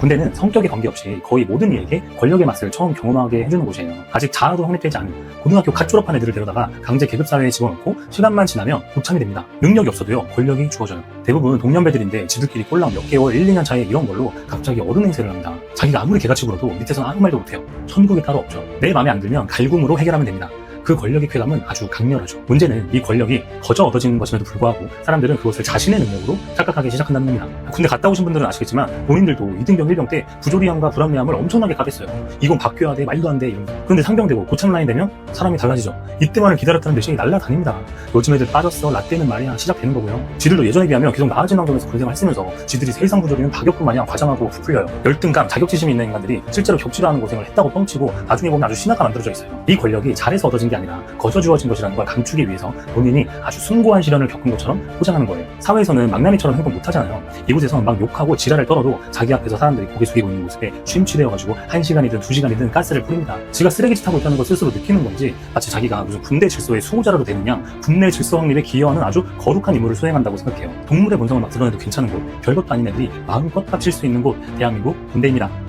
군대는 성격에 관계없이 거의 모든 이에게 권력의 맛을 처음 경험하게 해주는 곳이에요. 아직 자아도 확립되지 않은 고등학교 갓 졸업한 애들을 데려다가 강제 계급사회에 집어넣고 시간만 지나면 독참이 됩니다. 능력이 없어도요, 권력이 주어져요. 대부분 동년배들인데 지들끼리 꼴랑 몇 개월, 1, 2년 차에 이런 걸로 갑자기 어른 행세를 합니다. 자기가 아무리 개같이 굴어도 밑에서는 아무 말도 못해요. 천국이 따로 없죠. 내 마음에 안 들면 갈굼으로 해결하면 됩니다. 그 권력의 쾌감은 아주 강렬하죠. 문제는 이 권력이 거저 얻어지는 것임에도 불구하고 사람들은 그것을 자신의 능력으로 착각하기 시작한다는 겁니다. 군대 갔다 오신 분들은 아시겠지만 본인들도 2등병, 1병 때 부조리함과 불합리함을 엄청나게 가겠어요. 이건 바뀌어야 돼, 말도 안 돼, 이런 거. 그런데 상병되고 고참 라인 되면 사람이 달라지죠. 이때만을 기다렸다는 듯이 날라다닙니다. 요즘 애들 빠졌어, 라떼는 말이야 시작되는 거고요. 지들도 예전에 비하면 계속 나아진 환경에서 군 생활 했으면서 지들이 세상 부조리는 다 겪고 마냥 과장하고 부풀려요. 열등감, 자격지심이 있는 인간들이 실제로 하는 고생을 했다고 뻥치고 나중에 보면 아주 신화가 만들어져 있어요. 이 권력이 잘해서 얻어진 게 아니라 거저 주어진 것이라는 걸 감추기 위해서 본인이 아주 숭고한 시련을 겪은 것처럼 포장하는 거예요. 사회에서는 망나니처럼 행동 못 하잖아요. 이곳에서 막 욕하고 지랄을 떨어도 자기 앞에서 사람들이 고개 숙이고 있는 모습에 심취되어가지고 한 시간이든 두 시간이든 가스를 뿌립니다. 지가 쓰레기짓 하고 있다는 걸 스스로 느끼는 건지 마치 자기가 무슨 군대 질서의 수호자라도 되느냐 국내 질서 확립에 기여하는 아주 거룩한 임무를 수행한다고 생각해요. 동물의 본성을 막 드러내도 괜찮은 곳, 별것도 아닌 애들이 마음껏 빡칠 수 있는 곳, 대한민국 군대입니다.